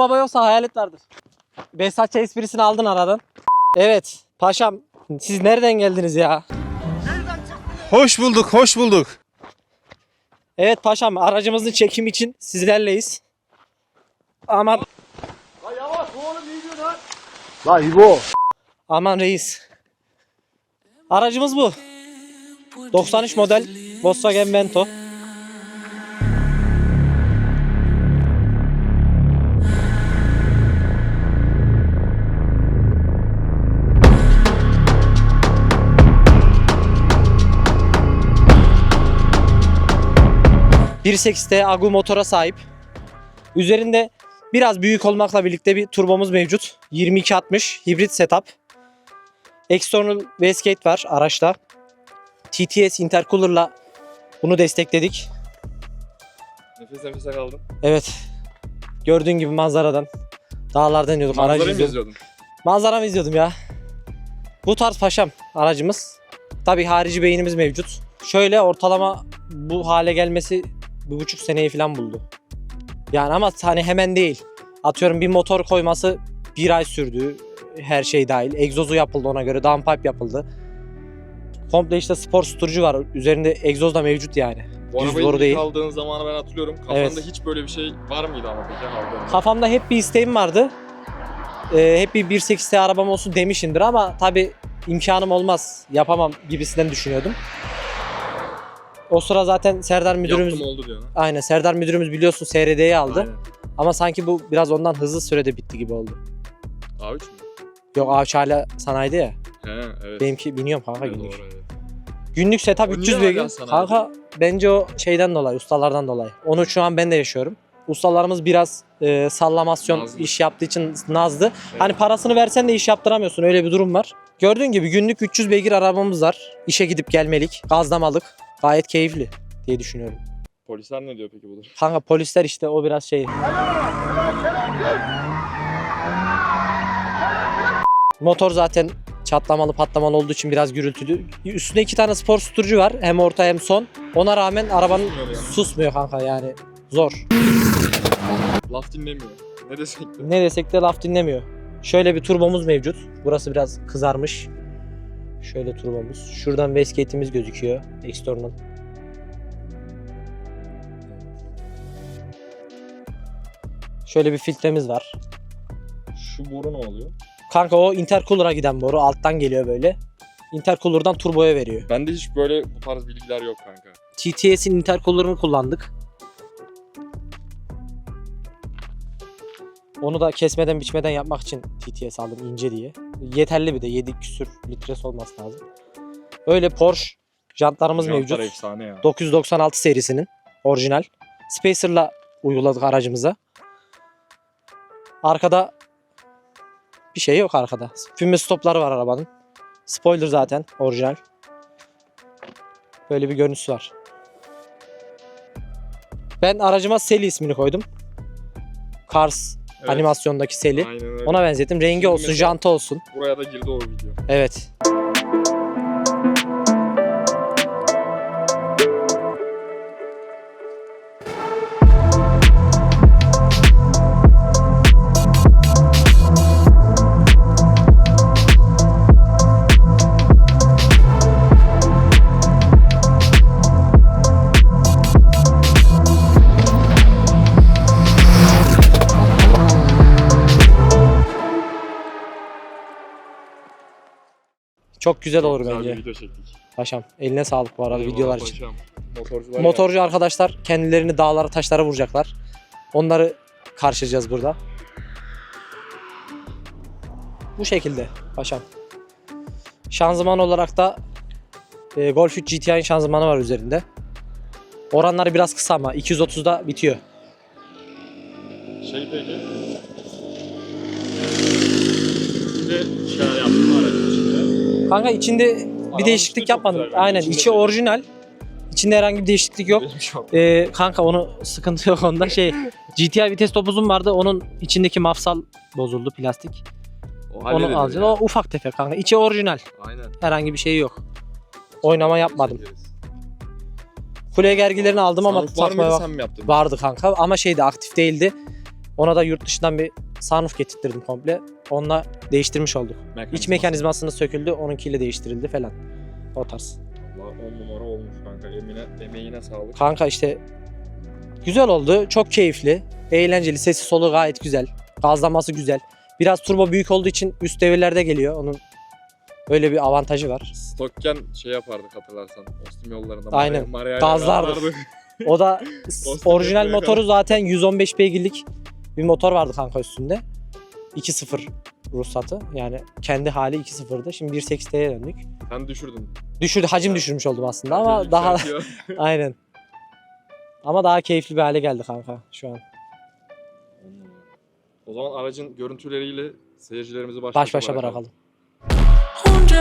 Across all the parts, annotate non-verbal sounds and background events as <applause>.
baba yoksa hayalet vardır. Behzatçı esprisini aldın aradan. Evet paşam siz nereden geldiniz ya? Hoş bulduk, hoş bulduk. Evet paşam aracımızın çekim için sizlerleyiz. Aman Lan İbo. aman reis. Aracımız bu. 93 model Volkswagen Vento. ...1.8T Agu motora sahip. Üzerinde biraz büyük olmakla birlikte bir turbomuz mevcut. 2260 hibrit setup. External wastegate var araçta. TTS intercooler'la bunu destekledik. Nefes nefese kaldım. Evet. Gördüğün gibi manzaradan. Dağlardan iniyorduk. Aracı Manzarayı mı izliyordun? Manzara mı izliyordum ya? Bu tarz paşam aracımız. Tabi harici beynimiz mevcut. Şöyle ortalama bu hale gelmesi bir buçuk seneyi falan buldu. Yani ama hani hemen değil. Atıyorum bir motor koyması bir ay sürdü. Her şey dahil. Egzozu yapıldı ona göre. Downpipe yapıldı. Komple işte spor tutucu var. Üzerinde egzoz da mevcut yani. Bu Düz ilk değil. aldığın zamanı ben hatırlıyorum. Kafanda Evet. hiç böyle bir şey var mıydı ama peki aldığında? Kafamda hep bir isteğim vardı. Ee, hep bir 1.8T arabam olsun demişimdir ama tabi imkanım olmaz, yapamam gibisinden düşünüyordum. O sıra zaten Serdar müdürümüz, Yaptım oldu diyor. aynen Serdar müdürümüz biliyorsun SRD'yi aldı. Aynen. Ama sanki bu biraz ondan hızlı sürede bitti gibi oldu. A3 mü? Yok Avcı hala sanayide ya. He evet. Benimki biniyorum kanka Evet, günlük. doğru, evet. Günlük setup O niye 300 hala beygir. Kanka bence o şeyden dolayı, ustalardan dolayı. Onu şu an ben de yaşıyorum. Ustalarımız biraz e, sallamasyon Nazlı. iş yaptığı için nazlı. Hani parasını versen de iş yaptıramıyorsun. Öyle bir durum var. Gördüğün gibi günlük 300 beygir arabamız var. İşe gidip gelmelik, gazlamalık. Gayet keyifli diye düşünüyorum. Polisler ne diyor peki bu durum? Kanka polisler işte o biraz şey. Motor zaten çatlamalı patlamalı olduğu için biraz gürültülü. Üstünde iki tane spor susturucu var. Hem orta hem son. Ona rağmen arabanın Susmuyor yani. susmuyor kanka yani. Zor. Laf dinlemiyor. Ne desek de. Ne desek de laf dinlemiyor. Şöyle bir turbomuz mevcut. Burası biraz kızarmış. Şöyle turbomuz. Şuradan wastegate'imiz gözüküyor. External. Şöyle bir filtremiz var. Şu boru ne oluyor? Kanka o intercooler'a giden boru alttan geliyor böyle. Intercooler'dan turboya veriyor. Bende hiç böyle bu tarz bilgiler yok kanka. TTS'in intercooler'ını kullandık. Onu da kesmeden biçmeden yapmak için TTS aldım ince diye. Yeterli bir de 7 küsür litresi olması lazım. Öyle Porsche jantlarımız Jantlar mevcut. efsane ya. 996 serisinin orijinal. Spacer'la uyguladık aracımıza. Arkada bir şey yok arkada. Füme stopları var arabanın. Spoiler zaten orijinal. Böyle bir görüntüsü var. Ben aracıma Sally ismini koydum. Cars Evet, animasyondaki Sally. Aynen öyle. Ona benzettim. Rengi Şimdi olsun, mesela- olsun. Buraya da girdi o video. Evet. Çok güzel olur Güzel bence. bir video çektik. Paşam eline sağlık bu arada Eyvallah videolar için. paşam. Motorcular Motorcu arkadaşlar kendilerini dağlara taşlara vuracaklar. Onları karşılayacağız burada. Bu şekilde paşam. Şanzıman olarak da e, Golf 3 GTI'nin şanzımanı var üzerinde. Oranları biraz kısa ama 230'da bitiyor. geldi. Şey peki. Bir de şeyler yaptım içinde. Kanka içinde bir değişiklik yapmadım. Aynen İçinde içi orijinal. İçinde herhangi bir değişiklik yok. Ee, kanka onu sıkıntı yok onda. Şey GTI vites topuzum vardı. Onun içindeki mafsal bozuldu plastik. O Onu ya. O ufak tefek kanka. İçi orijinal. Aynen. Herhangi bir şey yok. Oynama yapmadım. Kule gergilerini aldım ama var takmaya mıydı bak. sen mi yaptın? Vardı kanka ama şeydi aktif değildi. Ona da yurt dışından bir sunroof getirttirdim komple. Onunla değiştirmiş olduk. İç mekanizmasını söküldü, onunkiyle değiştirildi falan. O tarz. Valla 10 numara olmuş kanka. Emine, emeğine sağlık. Kanka işte güzel oldu. Çok keyifli. Eğlenceli. Sesi solu gayet güzel. Gazlaması güzel. Biraz turbo büyük olduğu için üst devirlerde geliyor. Onun öyle bir avantajı var. Stokken şey yapardık hatırlarsan. Ostim yollarında. Aynen. Gazlardık. O da <laughs> orijinal motoru zaten 115 beygirlik bir motor vardı kanka üstünde. 2.0 ruhsatı. Yani kendi hali 2.0'dı. Şimdi 1.8'ye döndük. Sen düşürdün. Düşürdü, hacim düşürmüş oldum aslında ama daha <laughs> aynen. Ama daha keyifli bir hale geldi kanka şu an. O zaman aracın görüntüleriyle seyircilerimizi baş Baş başa bırakalım. Onde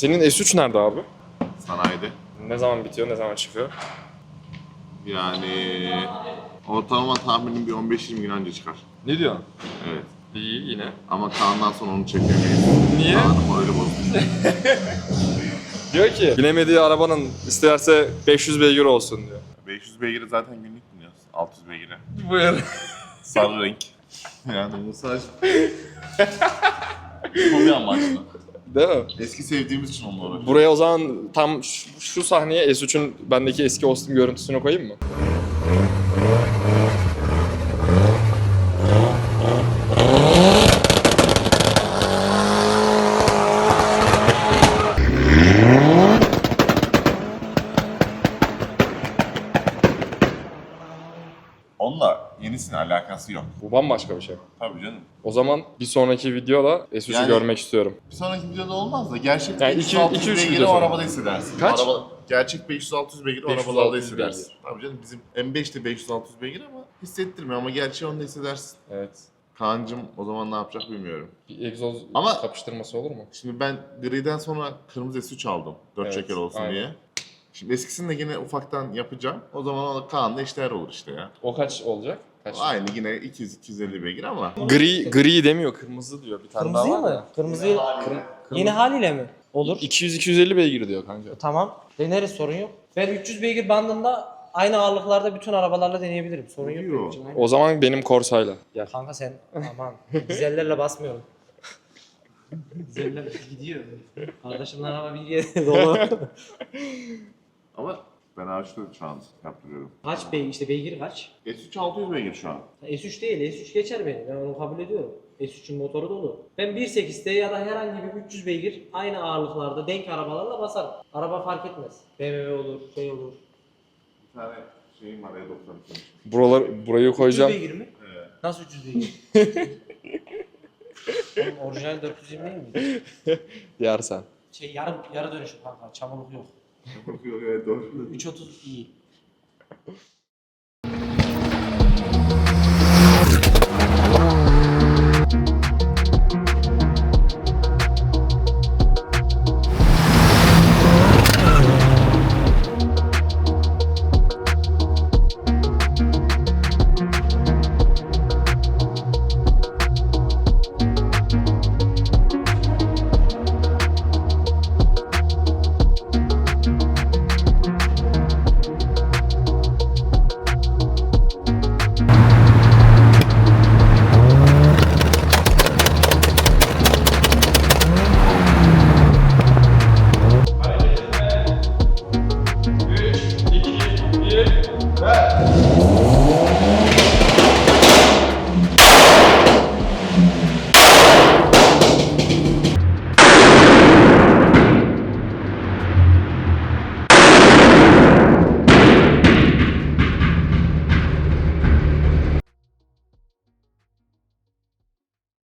Senin S3 nerede abi? sanayide. Ne zaman bitiyor, ne zaman çıkıyor? Yani ortalama tahminim bir 15-20 gün önce çıkar. Ne diyorsun? Evet. İyi yine. Ama Kaan'dan sonra onu çekemeyiz. Niye? Kaan'ın morali bozuldu. <laughs> Diyor ki binemediği arabanın isterse 500 beygir olsun diyor. 500 beygiri zaten günlük biniyoruz. 600 beygire. Buyur. Sarı renk. <laughs> Yani bu. Bu bir amaçlı. Değil mi? Eski sevdiğimiz için uğraşıyoruz. Buraya o zaman tam şu, şu sahneye S3'ün bendeki eski Austin görüntüsünü koyayım mı? Onunla yenisinin alakası yok. Bu bambaşka bir şey. Tabii canım. O zaman bir sonraki videoda S3'ü Yani- görmek istiyorum. Bir sonraki videoda olmaz da gerçek Yani 500-600 iki- üç beygiri video o sonra. arabada hissedersin. Kaç? Araba, gerçek 500-600 beygiri o 500-600 arabalarda hissedersin. beygir. Tabii canım bizim M5 de 500-600 beygir ama hissettirmiyor ama gerçeği onda hissedersin. Evet. Kaan'cım o zaman ne yapacak bilmiyorum. Bir egzoz Ama- kapıştırması olur mu? Şimdi ben griden sonra kırmızı S3 aldım. 4 Evet, çeker olsun aynen. diye. Şimdi eskisini de yine ufaktan yapacağım. O zaman o Kaan'la eşdeğer olur işte ya. O kaç olacak? Kaç? Aynı yine 200-250 beygir ama. Gri, gri demiyor, kırmızı diyor. Bir tane Kırmızıyı daha var mı? ya. Kırmızıyı yeni haliyle mi? Olur. 200-250 beygir diyor kanka. Tamam. Deneriz sorun yok. Ben 300 beygir bandında aynı ağırlıklarda bütün arabalarla deneyebilirim. Sorun yok. benim Yok. için. O zaman benim Corsa'yla. Ya kanka sen aman dizellerle basmıyorum. Dizeller gidiyor. Kardeşimle araba bir yere <laughs> dolu. Ama Ben ağaçta şu an yaptırıyorum. Kaç bey işte beygir kaç? S3 600 beygir şu an. S3 değil, S3 geçer beni. Ben onu kabul ediyorum. S3'ün motoru dolu. Ben 1.8'de ya da herhangi bir 300 beygir aynı ağırlıklarda denk arabalarla basarım. Araba fark etmez. BMW olur, şey olur. Bir tane şeyim var E92. Buralar, burayı 300 koyacağım. beygir mi? Evet. Nasıl 300 beygir? <laughs> Oğlum orijinal 420 değil mi? Yersen. Şey yarım yarı dönüşüm kanka. Çamurluk yok evet doğru. 330 iyi. Ver.